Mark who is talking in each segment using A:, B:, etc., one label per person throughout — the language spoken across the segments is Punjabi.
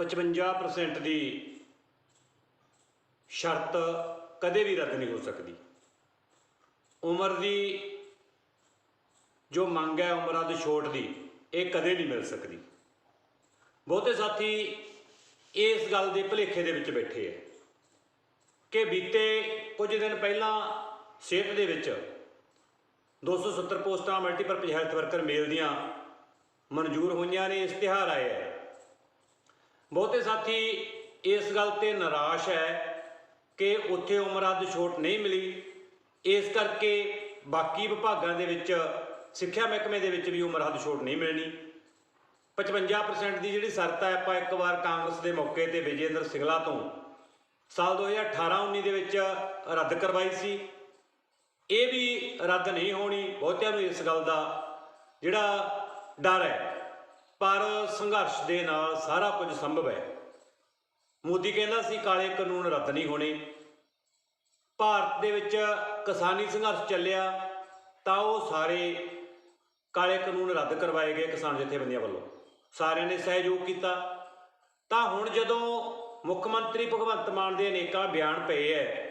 A: 55% ਦੀ ਸ਼ਰਤ ਕਦੇ ਵੀ ਰੱਦ ਨਹੀਂ ਹੋ ਸਕਦੀ। ਉਮਰ ਦੀ ਜੋ ਮੰਗ ਹੈ ਉਮਰਾਂ ਦੀ ਛੋਟ ਦੀ, ਇਹ ਕਦੇ ਨਹੀਂ ਮਿਲ ਸਕਦੀ। ਬਹੁਤੇ ਸਾਥੀ ਇਸ ਗੱਲ ਦੇ ਭੁਲੇਖੇ ਦੇ ਵਿੱਚ ਬੈਠੇ ਹੈ ਕਿ ਬੀਤੇ ਕੁਝ ਦਿਨ ਪਹਿਲਾਂ ਸਿਹਤ ਦੇ ਵਿੱਚ 270 ਪੋਸਟਾਂ ਮਲਟੀਪਰਪਜ਼ ਹੈਲਥ ਵਰਕਰ ਮੇਲ ਦੀਆਂ ਮਨਜ਼ੂਰ ਹੋਈਆਂ ਨੇ, ਇਸ਼ਤਿਹਾਰ ਆਏ ਹੈ ਬਹੁਤੇ ਸਾਥੀ, ਇਸ ਗੱਲ ਤੇ ਨਿਰਾਸ਼ ਹੈ ਕਿ ਉੱਥੇ ਉਮਰ ਅੱਧ ਛੋਟ ਨਹੀਂ ਮਿਲੀ। ਇਸ ਕਰਕੇ ਬਾਕੀ ਵਿਭਾਗਾਂ ਦੇ ਵਿੱਚ, ਸਿੱਖਿਆ ਮਹਿਕਮੇ ਦੇ ਵਿੱਚ ਵੀ ਉਮਰ ਹੱਦ ਛੋਟ ਨਹੀਂ ਮਿਲਣੀ। 55% ਦੀ ਜਿਹੜੀ ਸ਼ਰਤ ਹੈ, ਆਪਾਂ ਇੱਕ ਵਾਰ ਕਾਂਗਰਸ ਦੇ ਮੌਕੇ ਤੇ ਵਿਜੇਂਦਰ ਸਿੰਗਲਾ ਤੋਂ ਸਾਲ 2018-19 ਦੇ ਵਿੱਚ ਰੱਦ ਕਰਵਾਈ ਸੀ। ਇਹ ਵੀ ਰੱਦ ਨਹੀਂ ਹੋਣੀ, ਬਹੁਤਿਆਂ ਨੂੰ ਇਸ ਗੱਲ ਦਾ ਜਿਹੜਾ ਡਰ ਹੈ। ਪਰ ਸੰਘਰਸ਼ ਦੇ ਨਾਲ ਸਾਰਾ ਕੁਝ ਸੰਭਵ ਹੈ। ਮੋਦੀ ਕਹਿੰਦਾ ਸੀ, ਕਾਲੇ ਕਾਨੂੰਨ ਰੱਦ ਨਹੀਂ ਹੋਣੇ। ਭਾਰਤ ਦੇ ਵਿੱਚ ਕਿਸਾਨੀ ਸੰਘਰਸ਼ ਚੱਲਿਆ, ਤਾਂ ਉਹ ਸਾਰੇ ਕਾਲੇ ਕਾਨੂੰਨ ਰੱਦ ਕਰਵਾਏ ਗਏ ਕਿਸਾਨ ਜਥੇਬੰਦੀਆਂ ਵੱਲੋਂ। ਸਾਰਿਆਂ ਨੇ ਸਹਿਯੋਗ ਕੀਤਾ। ਤਾਂ ਹੁਣ ਜਦੋਂ ਮੁੱਖ ਮੰਤਰੀ ਭਗਵੰਤ ਮਾਨ ਦੇ ਅਨੇਕਾਂ ਬਿਆਨ ਪਏ ਐ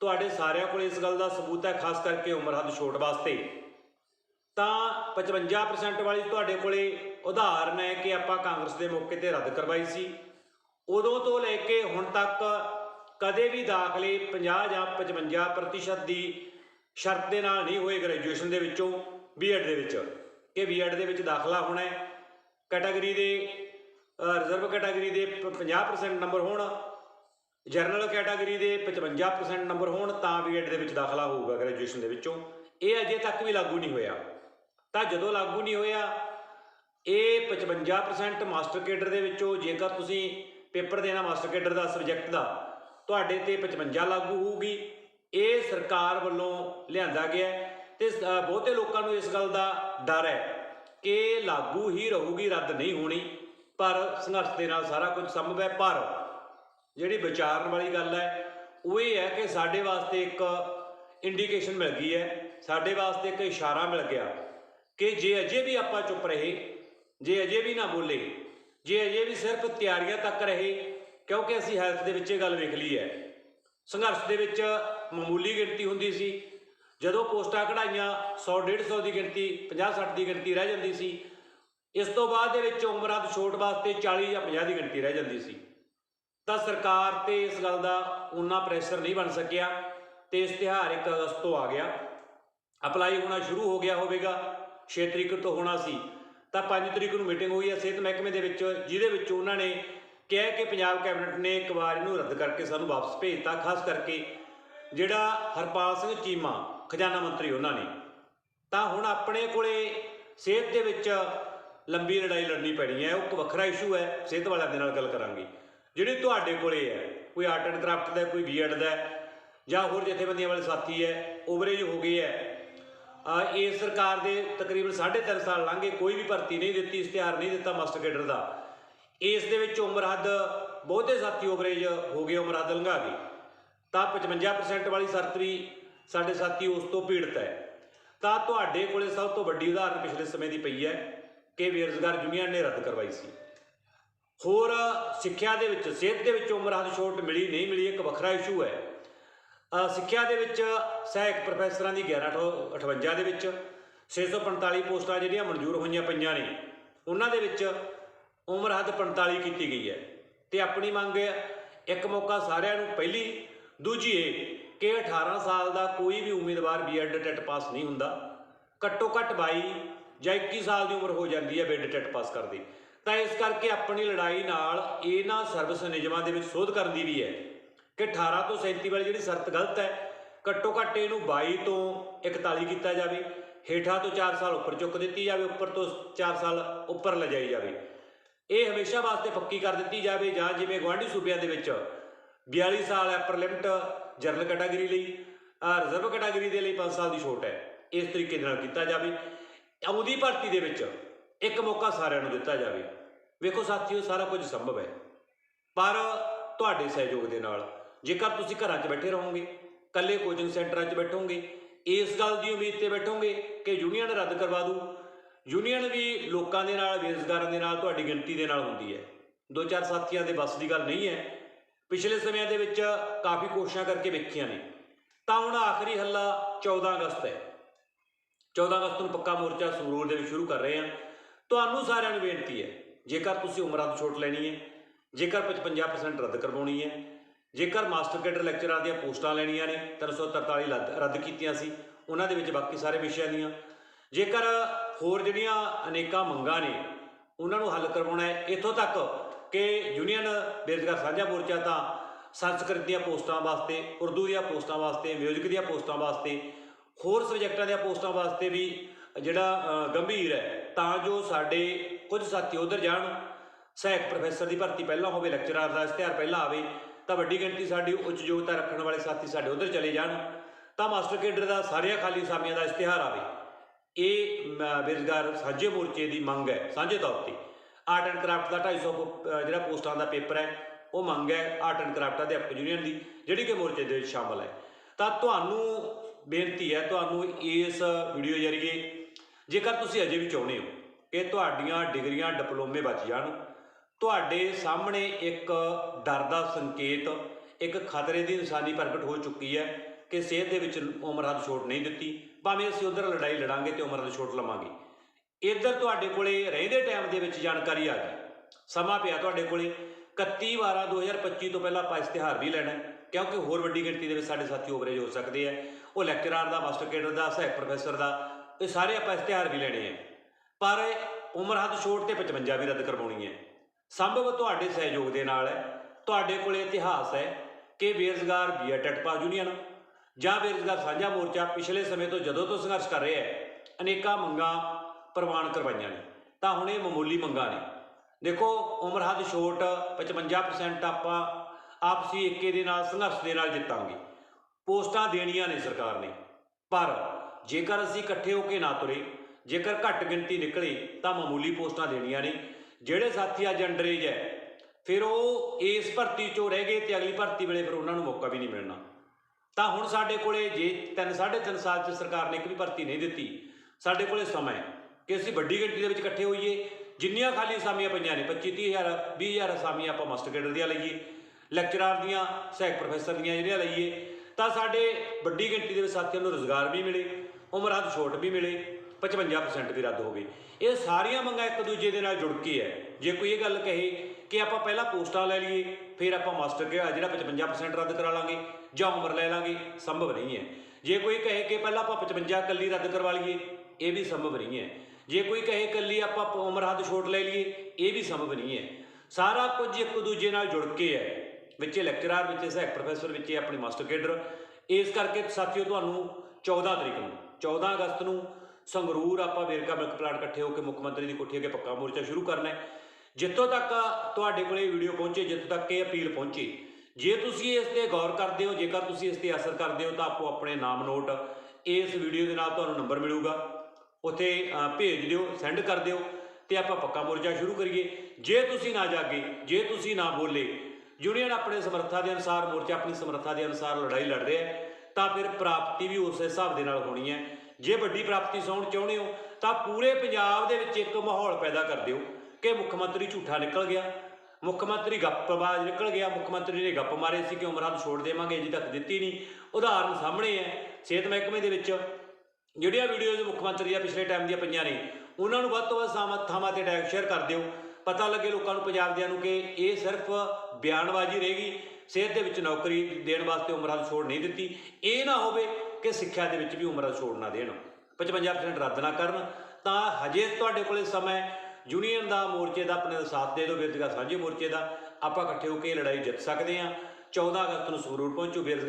A: ਤੁਹਾਡੇ ਸਾਰਿਆਂ ਕੋਲ ਇਸ ਗੱਲ ਦਾ ਸਬੂਤ ਹੈ, ਖਾਸ ਕਰਕੇ ਉਮਰ ਹੱਦ ਛੋਟ ਵਾਸਤੇ। ਤਾਂ 55% ਵਾਲੀ ਤੁਹਾਡੇ ਕੋਲੇ ਉਦਾਹਰਨ ਹੈ ਕਿ ਆਪਾਂ ਕਾਂਗਰਸ ਦੇ ਮੌਕੇ ਤੇ ਰੱਦ ਕਰਵਾਈ ਸੀ। ਉਦੋਂ ਤੋਂ ਲੈ ਕੇ ਹੁਣ ਤੱਕ ਕਦੇ ਵੀ ਦਾਖਲੇ 50 ਜਾਂ 55% ਦੀ ਸ਼ਰਤ ਦੇ ਨਾਲ ਨਹੀਂ ਹੋਏ ਗ੍ਰੈਜੂਏਸ਼ਨ ਦੇ ਵਿੱਚੋਂ ਬੀਐਡ ਦੇ ਵਿੱਚ। ਕਿ ਬੀਐਡ ਦੇ ਵਿੱਚ ਦਾਖਲਾ ਹੋਣਾ ਹੈ। ਕੈਟਾਗਰੀ ਦੇ ਰਿਜ਼ਰਵ ਕੈਟਾਗਰੀ ਦੇ ਪ- 50% ਨੰਬਰ ਹੋਣ। ਜਨਰਲ ਕੈਟਾਗਰੀ ਦੇ 55% ਨੰਬਰ ਹੋਣ ਤਾਂ ਬੀਐਡ ਦੇ ਵਿੱਚ ਦਾਖਲਾ ਹੋਊਗਾ ਗ੍ਰੈਜੂਏਸ਼ਨ ਦੇ ਵਿੱਚੋਂ। ਇਹ ਅਜੇ ਤੱਕ ਵੀ ਲਾਗੂ ਨਹੀਂ ਹੋਇਆ। ਤਾਂ ਜਦੋਂ ਲਾਗੂ ਨਹੀਂ ਹੋਇਆ, ਇਹ 55% ਮਾਸਟਰ ਕੇਡਰ ਦੇ ਵਿੱਚੋਂ ਜੇਕਰ ਤੁਸੀਂ ਪੇਪਰ ਦੇਣਾ ਮਾਸਟਰ ਕੇਡਰ ਦਾ ਸਬਜੈਕਟ ਦਾ, ਤੁਹਾਡੇ ਤੇ 55 ਲਾਗੂ ਹੋਊਗੀ। ਇਹ ਸਰਕਾਰ ਵੱਲੋਂ ਲਿਆਂਦਾ ਗਿਆ ਹੈ ਤੇ ਸ- ਬਹੁਤੇ ਲੋਕਾਂ ਨੂੰ ਇਸ ਗੱਲ ਦਾ ਡਰ ਹੈ ਕਿ ਲਾਗੂ ਹੀ ਰਹੂਗੀ, ਰੱਦ ਨਹੀਂ ਹੋਣੀ, ਪਰ ਸੰਘਰਸ਼ ਦੇ ਨਾਲ ਸਾਰਾ ਕੁਝ ਸੰਭਵ ਹੈ। ਪਰ ਜਿਹੜੀ ਵਿਚਾਰਨ ਵਾਲੀ ਗੱਲ ਹੈ, ਉਹ ਇਹ ਹੈ ਕਿ ਸਾਡੇ ਵਾਸਤੇ ਇੱਕ ਇੰਡੀਕੇਸ਼ਨ ਮਿਲ ਗਈ ਹੈ, ਸਾਡੇ ਵਾਸਤੇ ਇੱਕ ਇਸ਼ਾਰਾ ਮਿਲ ਗਿਆ। ਕਿ ਜੇ ਅਜੇ ਵੀ ਆਪਾਂ ਚੁੱਪ ਰਹੇ, ਜੇ ਅਜੇ ਵੀ ਨਾ ਬੋਲੇ, ਜੇ ਅਜੇ ਵੀ ਸਿਰਫ ਤਿਆਰੀਆਂ ਤੱਕ ਰਹੇ, ਕਿਉਂਕਿ ਅਸੀਂ ਹੈਲਥ ਦੇ ਵਿੱਚ ਇਹ ਗੱਲ ਵੇਖ ਲਈ ਹੈ। ਸੰਘਰਸ਼ ਦੇ ਵਿੱਚ ਮਾਮੂਲੀ ਗਿਣਤੀ ਹੁੰਦੀ ਸੀ। ਜਦੋਂ ਪੋਸਟਾਂ ਕਢਾਈਆਂ 100 150 ਦੀ ਗਿਣਤੀ 50 60 ਦੀ ਗਿਣਤੀ ਰਹਿ ਜਾਂਦੀ ਸੀ, ਇਸ ਤੋਂ ਬਾਅਦ ਦੇ ਵਿੱਚ ਉਮਰਾਂ ਦੀ ਛੋਟ ਵਾਸਤੇ 40 ਜਾਂ 50 ਦੀ ਗਿਣਤੀ ਰਹਿ ਜਾਂਦੀ ਸੀ। ਤਾਂ ਸਰਕਾਰ ਤੇ ਇਸ ਗੱਲ ਦਾ ਉਨਾ ਪ੍ਰੈਸ਼ਰ ਨਹੀਂ ਬਣ ਸਕਿਆ ਤੇ ਇਸ਼ਤਿਹਾਰ 1 ਅਗਸਤ ਤੋਂ ਆ ਗਿਆ। ਅਪਲਾਈ ਹੋਣਾ ਸ਼ੁਰੂ ਹੋ ਗਿਆ ਹੋਵੇਗਾ। 6 ਤਰੀਕ ਤੋਂ ਹੋਣਾ ਸੀ। ਤਾਂ 5 ਤਰੀਕ ਨੂੰ ਮੀਟਿੰਗ ਹੋਈ ਹੈ ਸਿਹਤ ਮਹਿਕਮੇ ਦੇ ਵਿੱਚ, ਜਿਹਦੇ ਵਿੱਚ ਉਹਨਾਂ ਨੇ ਕਿਹਾ ਕਿ ਪੰਜਾਬ ਕੈਬਨਿਟ ਨੇ ਇੱਕ ਵਾਰ ਇਹਨੂੰ ਰੱਦ ਕਰਕੇ ਸਾਨੂੰ ਵਾਪਸ ਭੇਜਤਾ, ਖਾਸ ਕਰਕੇ ਜਿਹੜਾ ਹਰਪਾਲ ਸਿੰਘ ਚੀਮਾ, ਖਜ਼ਾਨਾ ਮੰਤਰੀ ਉਹਨਾਂ ਨੇ। ਤਾਂ ਹੁਣ ਆਪਣੇ ਕੋਲੇ ਸਿਹਤ ਦੇ ਵਿੱਚ ਲੰਬੀ ਲੜਾਈ ਲੜਨੀ ਪੈਣੀ ਹੈ, ਉਹ ਇੱਕ ਵੱਖਰਾ ਇਸ਼ੂ ਹੈ, ਸਿਹਤ ਵਾਲਿਆਂ ਦੇ ਨਾਲ ਗੱਲ ਕਰਾਂਗੇ। ਜਿਹੜੀ ਤੁਹਾਡੇ ਕੋਲੇ ਹੈ, ਕੋਈ ਆਰਟ ਐਂਡ ਕਰਾਫਟ ਦਾ, ਕੋਈ ਬੀਐਡ ਦਾ, ਜਾਂ ਹੋਰ ਜਥੇਬੰਦੀਆਂ ਵਾਲੇ ਸਾਥੀ ਹੈ, ਓਵਰੇਜ ਹੋ ਗਈ ਹੈ ਆ ਇਸ ਸਰਕਾਰ ਦੇ ਤਕਰੀਬਨ 3.5 ਸਾਲ ਲੰਘੇ, ਕੋਈ ਵੀ ਭਰਤੀ ਨਹੀਂ ਦਿੱਤੀ, ਇਸ਼ਤਿਹਾਰ ਨਹੀਂ ਦਿੱਤਾ ਮਾਸਟਰ ਕੇਡਰ ਦਾ। ਇਸ ਦੇ ਵਿੱਚ ਉਮਰ ਹੱਦ ਬਹੁਤੇ ਸਾਥੀ ਓਵਰੇਜ ਹੋ ਗਏ, ਉਮਰ ਹੱਦ ਲੰਘਾ ਗਏ ਤਾਂ 55% ਵਾਲੀ ਸ਼ਰਤ ਵੀ ਸਾਡੇ ਸਾਥੀ ਉਸ ਤੋਂ ਪੀੜਤ ਹੈ। ਤਾਂ ਤੁਹਾਡੇ ਕੋਲੇ ਸਭ ਤੋਂ ਵੱਡੀ ਉਦਾਹਰਨ ਪਿਛਲੇ ਸਮੇਂ ਦੀ ਪਈ ਹੈ ਕਿ ਬੇਰੁਜ਼ਗਾਰ ਯੂਨੀਅਨ ਨੇ ਰੱਦ ਕਰਵਾਈ ਸੀ। ਹੋਰ ਸਿੱਖਿਆ ਦੇ ਵਿੱਚ, ਸਿਹਤ ਦੇ ਵਿੱਚ ਉਮਰ ਹੱਦ ਛੋਟ ਮਿਲੀ, ਨਹੀਂ ਮਿਲੀ, ਇੱਕ ਵੱਖਰਾ ਇਸ਼ੂ ਹੈ। ਸਿੱਖਿਆ ਦੇ ਵਿੱਚ ਸਹਾਇਕ ਪ੍ਰੋਫੈਸਰਾਂ ਦੀ 1158 ਦੇ ਵਿੱਚ 645 ਪੋਸਟਾਂ ਜਿਹੜੀਆਂ ਮਨਜ਼ੂਰ ਹੋਈਆਂ ਪਈਆਂ ਨੇ, ਉਹਨਾਂ ਦੇ ਵਿੱਚ ਉਮਰ ਹੱਦ 45 ਕੀਤੀ ਗਈ ਹੈ। ਤੇ ਆਪਣੀ ਮੰਗ ਹੈ ਇੱਕ ਮੌਕਾ ਸਾਰਿਆਂ ਨੂੰ ਪਹਿਲੀ, ਦੂਜੀ ਇਹ ਕਿ 18 ਸਾਲ ਦਾ ਕੋਈ ਵੀ ਉਮੀਦਵਾਰ ਬੀਐਡ ਟੈਟ ਪਾਸ ਨਹੀਂ ਹੁੰਦਾ। ਘੱਟੋ ਘੱਟ 22 ਜਾਂ 21 ਸਾਲ ਦੀ ਉਮਰ ਹੋ ਜਾਂਦੀ ਹੈ ਬੀਐਡ ਟੈਟ ਪਾਸ ਕਰਦੇ ਤਾਂ ਇਸ ਕਰਕੇ ਆਪਣੀ ਲੜਾਈ ਨਾਲ ਇਹਨਾਂ ਸਰਵਿਸ ਨਿਯਮਾਂ ਦੇ ਵਿੱਚ ਸੋਧ ਕਰਨ ਦੀ ਵੀ ਹੈ। ਕਿ 18 ਤੋਂ 37 ਵਾਲੀ ਜਿਹੜੀ ਸ਼ਰਤ ਗਲਤ ਹੈ, ਘੱਟੋ ਘੱਟ ਇਹਨੂੰ 22 ਤੋਂ 41 ਕੀਤਾ ਜਾਵੇ, ਹੇਠਾਂ ਤੋਂ 4 ਸਾਲ ਉੱਪਰ ਚੁੱਕ ਦਿੱਤੀ ਜਾਵੇ, ਉੱਪਰ ਤੋਂ 4 ਸਾਲ ਉੱਪਰ ਲਿਜਾਈ ਜਾਵੇ। ਇਹ ਹਮੇਸ਼ਾ ਵਾਸਤੇ ਪੱਕੀ ਕਰ ਦਿੱਤੀ ਜਾਵੇ ਜਾਂ ਜਿਵੇਂ ਗਵਾਂਢੀ ਸੂਬਿਆਂ ਦੇ ਵਿੱਚ 42 ਸਾਲ ਐਪਰ ਲਿਮਟ ਜਨਰਲ ਕੈਟਾਗਰੀ ਲਈ ਰਿਜ਼ਰਵ ਕੈਟਾਗਰੀ ਦੇ ਲਈ 5 ਸਾਲ ਦੀ ਛੋਟ ਹੈ, ਇਸ ਤਰੀਕੇ ਦੇ ਨਾਲ ਕੀਤਾ ਜਾਵੇ। ਆਉਂਦੀ ਭਰਤੀ ਦੇ ਵਿੱਚ ਇੱਕ ਮੌਕਾ ਸਾਰਿਆਂ ਨੂੰ ਦਿੱਤਾ ਜਾਵੇ। ਵੇਖੋ ਸਾਥੀਓ, ਸਾਰਾ ਕੁਝ ਸੰਭਵ ਹੈ। ਪਰ ਤੁਹਾਡੇ ਸਹਿਯੋਗ ਦੇ ਨਾਲ ਜੇਕਰ ਤੁਸੀਂ ਘਰਾਂ 'ਚ ਬੈਠੇ ਰਹੋਗੇ ਕੱਲੇ ਕੋਚਿੰਗ ਸੈਂਟਰਾਂ 'ਚ ਬੈਠੋਗੇ, ਇਸ ਗੱਲ ਦੀ ਉਮੀਦ ਤੇ ਬੈਠੋਗੇ ਕਿ ਯੂਨੀਅਨ ਰੱਦ ਕਰਵਾ ਦੂ। ਯੂਨੀਅਨ ਵੀ ਲੋਕਾਂ ਦੇ ਨਾਲ, ਬੇਰੁਜ਼ਗਾਰਾਂ ਦੇ ਨਾਲ, ਤੁਹਾਡੀ ਗਿਣਤੀ ਦੇ ਨਾਲ ਹੁੰਦੀ ਹੈ। ਦੋ ਚਾਰ ਸਾਥੀਆਂ ਦੇ ਬਸ ਦੀ ਗੱਲ ਨਹੀਂ ਹੈ। ਪਿਛਲੇ ਸਮਿਆਂ ਦੇ ਵਿੱਚ ਕਾਫੀ ਕੋਸ਼ਿਸ਼ਾਂ ਕਰਕੇ ਵੇਖੀਆਂ ਨੇ। ਤਾਂ ਹੁਣ ਆਖਰੀ ਹੱਲਾ 14 ਅਗਸਤ ਹੈ। 14 ਅਗਸਤ ਨੂੰ ਪੱਕਾ ਮੋਰਚਾ ਸੰਗਰੂਰ ਦੇ ਵਿੱਚ ਸ਼ੁਰੂ ਕਰ ਰਹੇ ਹਾਂ। ਤੁਹਾਨੂੰ ਸਾਰਿਆਂ ਨੂੰ ਬੇਨਤੀ ਹੈ, ਜੇਕਰ ਤੁਸੀਂ ਉਮਰਾਂ ਤੋਂ ਛੋਟ ਲੈਣੀ ਹੈ, ਜੇਕਰ 55% ਰੱਦ ਕਰਵਾਉਣੀ ਹੈ ਜੇਕਰ ਮਾਸਟਰ ਕੈਡਰ ਲੈਕਚਰਾਂ ਦੀਆਂ ਪੋਸਟਾਂ ਲੈਣੀਆਂ ਨੇ 343 ਰੱਦ ਰੱਦ ਕੀਤੀਆਂ ਸੀ। ਉਹਨਾਂ ਦੇ ਵਿੱਚ ਬਾਕੀ ਸਾਰੇ ਵਿਸ਼ਿਆਂ ਦੀਆਂ। ਜੇਕਰ ਹੋਰ ਜਿਹੜੀਆਂ ਅਨੇਕਾਂ ਮੰਗਾਂ ਨੇ, ਉਹਨਾਂ ਨੂੰ ਹੱਲ ਕਰਵਾਉਣਾ ਹੈ, ਇੱਥੋਂ ਤੱਕ ਕਿ ਯੂਨੀਅਨ ਬੇਰੁਜ਼ਗਾਰ ਸਾਂਝਾ ਮੋਰਚਾ ਤਾਂ ਸੰਸਕ੍ਰਿਤ ਦੀਆਂ ਪੋਸਟਾਂ ਵਾਸਤੇ, ਉਰਦੂ ਦੀਆਂ ਪੋਸਟਾਂ ਵਾਸਤੇ ਮਿਊਜ਼ਿਕ ਦੀਆਂ ਪੋਸਟਾਂ ਵਾਸਤੇ, ਹੋਰ ਸਬਜੈਕਟਾਂ ਦੀਆਂ ਪੋਸਟਾਂ ਵਾਸਤੇ ਵੀ ਜਿਹੜਾ ਗੰਭੀਰ ਹੈ, ਤਾਂ ਜੋ ਸਾਡੇ ਕੁਝ ਸਾਥੀ ਉਧਰ ਜਾਣ, ਸਹਾਇਕ ਪ੍ਰੋਫੈਸਰ ਦੀ ਭਰਤੀ ਪਹਿਲਾਂ ਹੋਵੇ ਲੈਕਚਰਰ ਦਾ ਇਸ਼ਤਿਹਾਰ ਪਹਿਲਾਂ ਆਵੇ ਤਾਂ ਵੱਡੀ ਗਿਣਤੀ ਸਾਡੀ ਉੱਚ ਯੋਗਤਾ ਰੱਖਣ ਵਾਲੇ ਸਾਥੀ ਸਾਡੇ ਉਧਰ ਚਲੇ ਜਾਣ। ਤਾਂ ਮਾਸਟਰ ਕੇਡਰ ਦਾ ਸਾਰੀਆਂ ਖਾਲੀ ਅਸਾਮੀਆਂ ਦਾ ਇਸ਼ਤਿਹਾਰ ਆਵੇ। ਇਹ ਬੇਰੁਜ਼ਗਾਰ ਸਾਂਝੇ ਮੋਰਚੇ ਦੀ ਮੰਗ ਹੈ ਸਾਂਝੇ ਤੌਰ ਤੇ। ਆਰਟ ਐਂਡ ਕਰਾਫਟ ਦਾ 250 ਪ- ਅ, ਜਿਹੜਾ ਪੋਸਟਾਂ ਦਾ ਪੇਪਰ ਹੈ ਉਹ ਮੰਗ ਹੈ ਆਰਟ ਐਂਡ ਕਰਾਫਟ ਅਧਿਆਪਕ ਯੂਨੀਅਨ ਦੀ ਜਿਹੜੀ ਕਿ ਮੋਰਚੇ ਦੇ ਵਿੱਚ ਸ਼ਾਮਲ ਹੈ। ਤਾਂ ਤੁਹਾਨੂੰ ਬੇਨਤੀ ਹੈ ਤੁਹਾਨੂੰ ਇਸ ਵੀਡੀਓ ਜਰੀਏ ਜੇਕਰ ਤੁਸੀਂ ਅਜੇ ਵੀ ਚਾਹੁੰਦੇ ਹੋ ਕਿ ਤੁਹਾਡੀਆਂ ਡਿਗਰੀਆਂ ਡਿਪਲੋਮੇ ਬਚ ਜਾਣ ਤੁਹਾਡੇ ਸਾਹਮਣੇ ਇੱਕ ਡਰ ਦਾ ਸੰਕੇਤ, ਇੱਕ ਖਤਰੇ ਦੀ ਨਿਸ਼ਾਨੀ ਪ੍ਰਗਟ ਹੋ ਚੁੱਕੀ ਹੈ ਕਿ ਸਿਹਤ ਦੇ ਵਿੱਚ ਉਮਰ ਹੱਦ ਛੋਟ ਨਹੀਂ ਦਿੱਤੀ। ਭਾਵੇਂ ਅਸੀਂ ਉਧਰ ਲੜਾਈ ਲੜਾਂਗੇ ਤੇ ਉਮਰ ਹੱਦ ਛੋਟ ਲਵਾਂਗੇ। ਇੱਧਰ ਤੁਹਾਡੇ ਕੋਲੇ ਰਹਿੰਦੇ ਟਾਈਮ ਦੇ ਵਿੱਚ ਜਾਣਕਾਰੀ ਆ ਗਈ। ਸਮਾਂ ਪਿਆ ਤੁਹਾਡੇ ਕੋਲੇ। 31 12 2025 ਤੋਂ ਪਹਿਲਾਂ ਆਪਾਂ ਇਸ਼ਤਿਹਾਰ ਵੀ ਲੈਣਾ ਕਿਉਂਕਿ ਹੋਰ ਵੱਡੀ ਗਿਣਤੀ ਦੇ ਵਿੱਚ ਸਾਡੇ ਸਾਥੀ ਓਵਰੇਜ ਹੋ ਸਕਦੇ ਆ। ਉਹ ਲੈਕਚਰਰ ਦਾ ਮਾਸਟਰ ਕੇਡਰ ਦਾ, ਸਹਾਇਕ ਪ੍ਰੋਫੈਸਰ ਦਾ, ਇਹ ਸਾਰੇ ਆਪਾਂ ਇਸ਼ਤਿਹਾਰ ਵੀ ਲੈਣੇ ਆ। ਪਰ ਉਮਰ ਹੱਦ ਛੋਟ ਤੇ 55 ਵੀ ਰੱਦ ਕਰਵਾਉਣੀ ਹੈ। ਸੰਭਵ ਤੁਹਾਡੇ ਸਹਿਯੋਗ ਦੇ ਨਾਲ ਹੈ। ਤੁਹਾਡੇ ਕੋਲੇ ਇਤਿਹਾਸ ਹੈ ਕਿ ਬੇਰੁਜ਼ਗਾਰ ਬੀਐਡ ਪਾ ਯੂਨੀਅਨ ਜਾਂ ਬੇਰੁਜ਼ਗਾਰ ਸਾਂਝਾ ਮੋਰਚਾ ਪਿਛਲੇ ਸਮੇਂ ਤੋਂ ਜਦੋਂ ਤੋਂ ਸੰਘਰਸ਼ ਕਰ ਰਿਹਾ ਹੈ, ਅਨੇਕਾਂ ਮੰਗਾਂ ਪ੍ਰਵਾਨ ਕਰਵਾਈਆਂ ਨੇ। ਤਾਂ ਹੁਣ ਇਹ ਮਾਮੂਲੀ ਮੰਗਾਂ ਨੇ। ਦੇਖੋ, ਉਮਰ ਹੱਦ ਛੋਟ 55% ਆਪਾਂ ਆਪਸੀ ਏਕੇ ਦੇ ਨਾਲ, ਸੰਘਰਸ਼ ਦੇ ਨਾਲ ਜਿੱਤਾਂਗੇ। ਪੋਸਟਾਂ ਦੇਣੀਆਂ ਨੇ ਸਰਕਾਰ ਨੇ। ਪਰ ਜੇਕਰ ਅਸੀਂ ਇਕੱਠੇ ਹੋ ਕੇ ਨਾ ਤੁਰੇ, ਜੇਕਰ ਘੱਟ ਗਿਣਤੀ ਨਿਕਲੇ, ਤਾਂ ਮਾਮੂਲੀ ਪੋਸਟਾਂ ਦੇਣੀਆਂ ਨੇ। ਜਿਹੜੇ ਸਾਥੀ ਅੱਜ ਅੰਡਰੇਜ ਹੈ, ਫਿਰ ਉਹ ਇਸ ਭਰਤੀ ਚੋਂ ਰਹਿ ਗਏ ਤੇ ਅਗਲੀ ਭਰਤੀ ਵੇਲੇ ਫਿਰ ਉਹਨਾਂ ਨੂੰ ਮੌਕਾ ਵੀ ਨਹੀਂ ਮਿਲਣਾ। ਤਾਂ ਹੁਣ ਸਾਡੇ ਕੋਲੇ ਜੇ 3 3.5 ਸਾਲ ਚ ਸਰਕਾਰ ਨੇ ਇੱਕ ਵੀ ਭਰਤੀ ਨਹੀਂ ਦਿੱਤੀ, ਸਾਡੇ ਕੋਲੇ ਸਮਾਂ ਹੈ ਕਿ ਅਸੀਂ ਵੱਡੀ ਗਿਣਤੀ ਦੇ ਵਿੱਚ ਇਕੱਠੇ ਹੋਈਏ। ਜਿੰਨੀਆਂ ਖਾਲੀ ਅਸਾਮੀਆਂ ਪਈਆਂ ਨੇ 25 30000 20000 ਅਸਾਮੀਆਂ ਆਪਾਂ ਮਾਸਟਰ ਕੇਡਰ ਦੀਆਂ ਲਈਏ ਲੈਕਚਰਰ ਦੀਆਂ, ਸਹਾਇਕ ਪ੍ਰੋਫੈਸਰ ਦੀਆਂ ਜਿਹੜੀਆਂ ਲਈਏ, ਤਾਂ ਸਾਡੇ ਵੱਡੀ ਗਿਣਤੀ ਦੇ ਵਿੱਚ ਸਾਥੀਆਂ ਨੂੰ ਰੋਜ਼ਗਾਰ ਵੀ ਮਿਲੇ, ਉਮਰ ਹੱਦ ਛੋਟ ਵੀ ਮਿਲੇ। 55% ਵੀ ਰੱਦ ਹੋਵੇ ਇਹ ਸਾਰੀਆਂ ਮੰਗਾਂ ਇੱਕ ਦੂਜੇ ਦੇ ਨਾਲ ਜੁੜ ਕੇ ਹੈ। ਜੇ ਕੋਈ ਇਹ ਗੱਲ ਕਹੇ ਕਿ ਆਪਾਂ ਪਹਿਲਾਂ ਪੋਸਟਾਂ ਲੈ ਲਈਏ, ਫਿਰ ਆਪਾਂ ਮਾਸਟਰ ਕੇ ਜਿਹੜਾ 55% ਰੱਦ ਕਰਾ ਲਾਂਗੇ, ਜਾਂ ਉਮਰ ਲੈ ਲਾਂਗੇ, ਸੰਭਵ ਨਹੀਂ ਹੈ। ਜੇ ਕੋਈ ਕਹੇ ਕਿ ਪਹਿਲਾਂ ਆਪਾਂ 55 ਕੱਲੀ ਰੱਦ ਕਰਵਾ ਲਈਏ, ਇਹ ਵੀ ਸੰਭਵ ਨਹੀਂ ਹੈ। ਜੇ ਕੋਈ ਕਹੇ ਕੱਲੀ ਆਪਾਂ ਉਮਰ ਹੱਦ ਛੋਟ ਲੈ ਲਈਏ, ਇਹ ਵੀ ਸੰਭਵ ਨਹੀਂ ਹੈ। ਸਾਰਾ ਕੁਝ ਇੱਕ ਦੂਜੇ ਨਾਲ ਜੁੜ ਕੇ ਹੈ। ਵਿੱਚੇ ਲੈਕਚਰਰ ਵਿੱਚੇ ਸਹਾਇਕ ਪ੍ਰੋਫੈਸਰ ਵਿੱਚੇ ਆਪਣੀ ਮਾਸਟਰ ਕੇਡਰ ਇਸ ਕਰਕੇ ਸਾਥੀਓ, ਤੁਹਾਨੂੰ 14 ਤਰੀਕ ਨੂੰ 14 ਅਗਸਤ ਨੂੰ ਸੰਗਰੂਰ ਆਪਾਂ ਵੇਰਕਾ ਮਿਲਕ ਪਲਾਂਟ ਇਕੱਠੇ ਹੋ ਕੇ ਮੁੱਖ ਮੰਤਰੀ ਦੀ ਕੋਠੀ ਅੱਗੇ ਪੱਕਾ ਮੋਰਚਾ ਸ਼ੁਰੂ ਕਰਨਾ ਹੈ। ਜਿੱਥੋਂ ਤੱਕ ਤੁਹਾਡੇ ਕੋਲੇ ਇਹ ਵੀਡੀਓ ਪਹੁੰਚੇ, ਜਿੱਥੋਂ ਤੱਕ ਇਹ ਅਪੀਲ ਪਹੁੰਚੀ, ਜੇ ਤੁਸੀਂ ਇਸ ਤੇ ਗੌਰ ਕਰਦੇ ਹੋ, ਜੇਕਰ ਤੁਸੀਂ ਇਸ ਤੇ ਅਸਰ ਕਰਦੇ ਹੋ, ਤਾਂ ਆਪੋ ਆਪਣੇ ਨਾਮ ਨੋਟ ਇਸ ਵੀਡੀਓ ਦੇ ਨਾਲ ਤੁਹਾਨੂੰ ਨੰਬਰ ਮਿਲੂਗਾ। ਉੱਥੇ ਭੇਜ ਦਿਓ, ਸੈਂਡ ਕਰ ਦਿਓ ਤੇ ਆਪਾਂ ਪੱਕਾ ਮੋਰਚਾ ਸ਼ੁਰੂ ਕਰੀਏ। ਜੇ ਤੁਸੀਂ ਨਾ ਜਾਗੇ, ਜੇ ਤੁਸੀਂ ਨਾ ਬੋਲੇ, ਯੂਨੀਅਨ ਆਪਣੇ ਸਮਰੱਥਾ ਦੇ ਅਨੁਸਾਰ, ਮੋਰਚਾ ਆਪਣੀ ਸਮਰੱਥਾ ਦੇ ਅਨੁਸਾਰ ਲੜਾਈ ਲੜ ਰਿਹਾ ਹੈ, ਤਾਂ ਫਿਰ ਪ੍ਰਾਪਤੀ ਵੀ ਉਸੇ ਹਿਸਾਬ ਦੇ ਨਾਲ ਹੋਣੀ ਹੈ। ਜੇ ਵੱਡੀ ਪ੍ਰਾਪਤੀ ਸੌਣ ਚਾਹੁੰਦੇ ਹੋ, ਤਾਂ ਪੂਰੇ ਪੰਜਾਬ ਦੇ ਵਿੱਚ ਇੱਕ ਮਾਹੌਲ ਪੈਦਾ ਕਰ ਦਿਓ ਕਿ ਮੁੱਖ ਮੰਤਰੀ ਝੂਠਾ ਨਿਕਲ ਗਿਆ, ਮੁੱਖ ਮੰਤਰੀ ਗੱਪਬਾਜ਼ ਨਿਕਲ ਗਿਆ, ਮੁੱਖ ਮੰਤਰੀ ਨੇ ਗੱਪ ਮਾਰੇ ਸੀ ਕਿ ਉਮਰਾਂ ਨੂੰ ਛੋੜ ਦੇਵਾਂਗੇ, ਅਜੇ ਤੱਕ ਦਿੱਤੀ ਨਹੀਂ। ਉਦਾਹਰਨ ਸਾਹਮਣੇ ਹੈ, ਸਿਹਤ ਮਹਿਕਮੇ ਦੇ ਵਿੱਚ ਜਿਹੜੀਆਂ ਵੀਡੀਓਜ਼ ਮੁੱਖ ਮੰਤਰੀ ਦੀਆਂ ਪਿਛਲੇ ਟਾਈਮ ਦੀਆਂ ਪਈਆਂ ਨੇ, ਉਹਨਾਂ ਨੂੰ ਵੱਧ ਤੋਂ ਵੱਧ ਸਾਮਾ ਥਾਵਾਂ ਤੇ ਟੈਗ ਸ਼ੇਅਰ ਕਰ ਦਿਓ। ਪਤਾ ਲੱਗੇ ਲੋਕਾਂ ਨੂੰ, ਪੰਜਾਬ ਦਿਆਂ ਨੂੰ ਕਿ ਇਹ ਸਿਰਫ ਬਿਆਨਬਾਜ਼ੀ ਰਹੇਗੀ ਸਿਹਤ ਦੇ ਵਿੱਚ ਨੌਕਰੀ ਦੇਣ ਵਾਸਤੇ ਉਮਰਾਂ ਦੀ ਛੋੜ ਨਹੀਂ ਦਿੱਤੀ। ਇਹ ਨਾ ਹੋਵੇ ਕਿ ਸਿੱਖਿਆ ਦੇ ਵਿੱਚ ਵੀ ਉਮਰਾਂ ਛੋੜ ਨਾ ਦੇਣ। 55% ਰੱਦ ਨਾ ਕਰਨ। ਤਾਂ ਹਜੇ ਤੁਹਾਡੇ ਕੋਲੇ ਸਮਾਂ ਯੂਨੀਅਨ ਦਾ, ਮੋਰਚੇ ਦਾ ਆਪਣੇ ਦਾ ਸਾਥ ਦੇ ਦਿਓ ਬੇਰੁਜ਼ਗਾਰ ਸਾਂਝੇ ਮੋਰਚੇ ਦਾ। ਆਪਾਂ ਇਕੱਠੇ ਹੋ ਕੇ ਲੜਾਈ ਜਿੱਤ ਸਕਦੇ ਹਾਂ। 14 ਅਗਸਤ ਨੂੰ ਸੰਗਰੂਰ ਪਹੁੰਚੋ ਬੇਰੁਜ਼ਗਾਰ